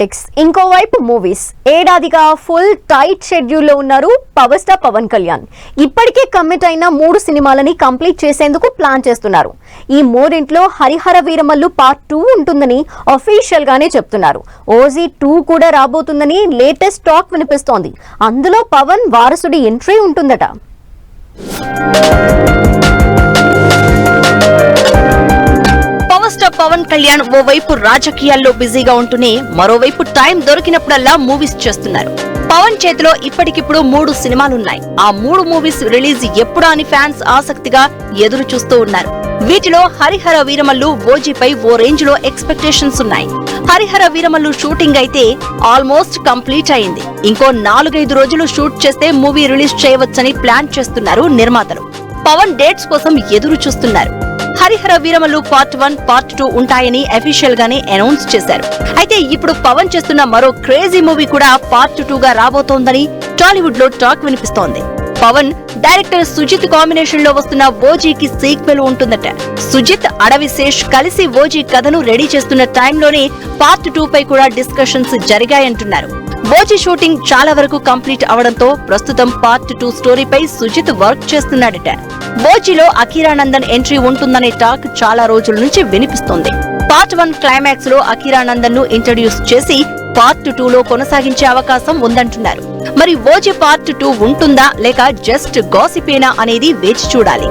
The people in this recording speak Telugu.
పాలిటిక్స్ ఇంకోవైపు మూవీస్ ఏడాదిగా ఫుల్ టైట్ షెడ్యూల్లో ఉన్నారు పవర్ స్టార్ పవన్ కళ్యాణ్ ఇప్పటికే కమిట్ అయిన మూడు సినిమాలని కంప్లీట్ చేసేందుకు ప్లాన్ చేస్తున్నారు. ఈ మూడింట్లో హరిహర వీరమల్లు పార్ట్ టూ ఉంటుందని అఫీషియల్ గానే చెప్తున్నారు. ఓజీ టూ కూడా రాబోతుందని లేటెస్ట్ టాక్ వినిపిస్తోంది. అందులో పవన్ వారసుడి ఎంట్రీ ఉంటుందట. పవన్ కళ్యాణ్ ఓవైపు రాజకీయాల్లో బిజీగా ఉంటూనే మరోవైపు టైం దొరికినప్పుడల్లా మూవీస్ చేస్తున్నారు. పవన్ చేతిలో ఇప్పటికిప్పుడు మూడు సినిమాలున్నాయి. ఆ మూడు మూవీస్ రిలీజ్ ఎప్పుడా అని ఫ్యాన్స్ ఆసక్తిగా ఎదురు చూస్తూ ఉన్నారు. వీటిలో హరిహర వీరమల్లు ఓజీపై ఓ రేంజ్లో ఎక్స్పెక్టేషన్స్ ఉన్నాయి. హరిహర వీరమల్లు షూటింగ్ అయితే ఆల్మోస్ట్ కంప్లీట్ అయింది. ఇంకో నాలుగైదు రోజులు షూట్ చేస్తే మూవీ రిలీజ్ చేయవచ్చని ప్లాన్ చేస్తున్నారు నిర్మాతలు. పవన్ డేట్స్ కోసం ఎదురు చూస్తున్నారు. Harihara Veeramallu part one part two ఉంటాయని అఫీషియల్ గానే అనౌన్స్ చేశారు. అయితే ఇప్పుడు పవన్ చేస్తున్న మరో క్రేజీ మూవీ కూడా పార్ట్ టూ గా రాబోతోందని టాలీవుడ్లో టాక్ వినిపిస్తోంది. పవన్ డైరెక్టర్ సుజిత్ కాంబినేషన్లో వస్తున్న ఓజీకి సీక్వెల్ ఉంటుందట. సుజిత్ అడవి శేష్ కలిసి ఓజీ కథను రెడీ చేస్తున్న టైంలోనే పార్ట్ టూ పై కూడా డిస్కషన్స్ జరిగాయంటున్నారు. బోచి షూటింగ్ చాలా వరకు కంప్లీట్ అవడంతో ప్రస్తుతం పార్ట్ టూ స్టోరీపై సుజిత్ వర్క్ చేస్తున్నాడట. బోచిలో అఖీరానందన్ ఎంట్రీ ఉంటుందనే టాక్ చాలా రోజుల నుంచి వినిపిస్తోంది. పార్ట్ వన్ క్లైమాక్స్లో అఖీరానందన్ను ఇంట్రడ్యూస్ చేసి పార్ట్ టూ లో కొనసాగించే అవకాశం ఉందంటున్నారు. మరి బోచి పార్ట్ టూ ఉంటుందా లేక జస్ట్ గాసిపేనా అనేది వేచి చూడాలి.